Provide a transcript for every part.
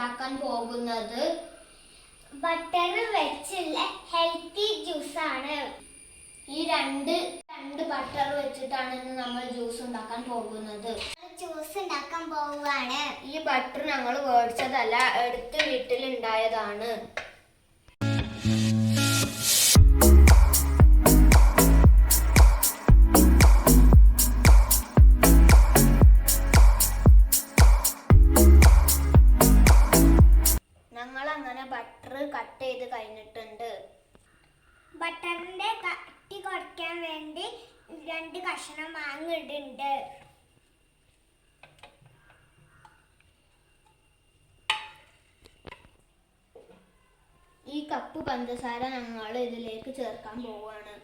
ഉണ്ടാക്കാൻ പോകുന്നത്? ബട്ടർ വെച്ചുള്ള ഹെൽത്തി ജ്യൂസ് ആണ്. ഈ രണ്ട് രണ്ട് ബട്ടർ വെച്ചിട്ടാണ് ഇന്ന് നമ്മൾ ജ്യൂസ് ഉണ്ടാക്കാൻ പോകുന്നത്. ജ്യൂസ് ഉണ്ടാക്കാൻ പോവുകയാണ്. ഈ ബട്ടർ ഞങ്ങൾ മേടിച്ചതല്ല എടുത്ത് വീട്ടിലുണ്ടായതാണ്. കഴിഞ്ഞിട്ടുണ്ട്. ബട്ടറിന്റെ കട്ടി കുറയ്ക്കാൻ വേണ്ടി രണ്ട് കഷ്ണം മാങ്ങിടുണ്ട് ഈ കപ്പ് പഞ്ചസാര ഞങ്ങൾ ഇതിലേക്ക് ചേർക്കാൻ പോവാണ്.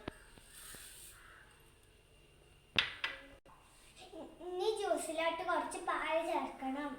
ഇനി ജ്യൂസിലോട്ട് കുറച്ച് പാൽ ചേർക്കണം.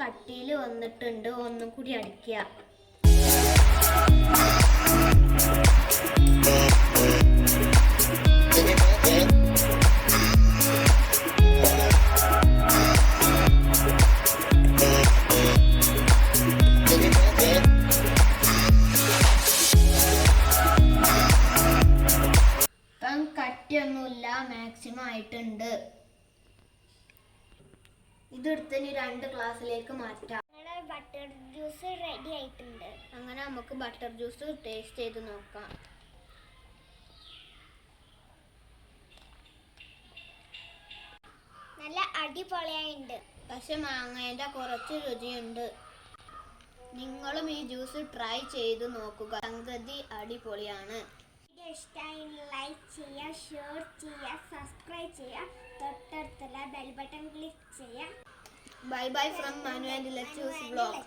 കട്ടിയിൽ വന്നിട്ടുണ്ട്. ഒന്നും കൂടി അടിക്കുക. കട്ടിയൊന്നുമില്ല. മാക്സിമം ആയിട്ടുണ്ട്. ഇതെടുത്ത് ഇനി രണ്ട് ക്ലാസ്സിലേക്ക് മാറ്റാം. നമ്മുടെ ബട്ടർ ജ്യൂസ് റെഡി ആയിട്ടുണ്ട്. അങ്ങനെ നമുക്ക് ബട്ടർ ജ്യൂസ് ടേസ്റ്റ് ചെയ്ത് നോക്കാം. നല്ല അടിപൊളിയായിട്ടുണ്ട് പക്ഷെ മാങ്ങയുടെ കുറച്ച് രുചിയുണ്ട്. നിങ്ങളും ഈ ജ്യൂസ് ട്രൈ ചെയ്ത് നോക്കുക. സംഗതി അടിപൊളിയാണ്. വീഡിയോ ഇഷ്ടമായി ലൈക്ക് ചെയ്യുക ഷെയർ ചെയ്യുക സബ്സ്ക്രൈബ് ചെയ്യുക. തൊട്ടടുത്തുള്ള బై బై ఫ్రమ్ మన్వేన్ లెక్చర్స్ బ్లాగ్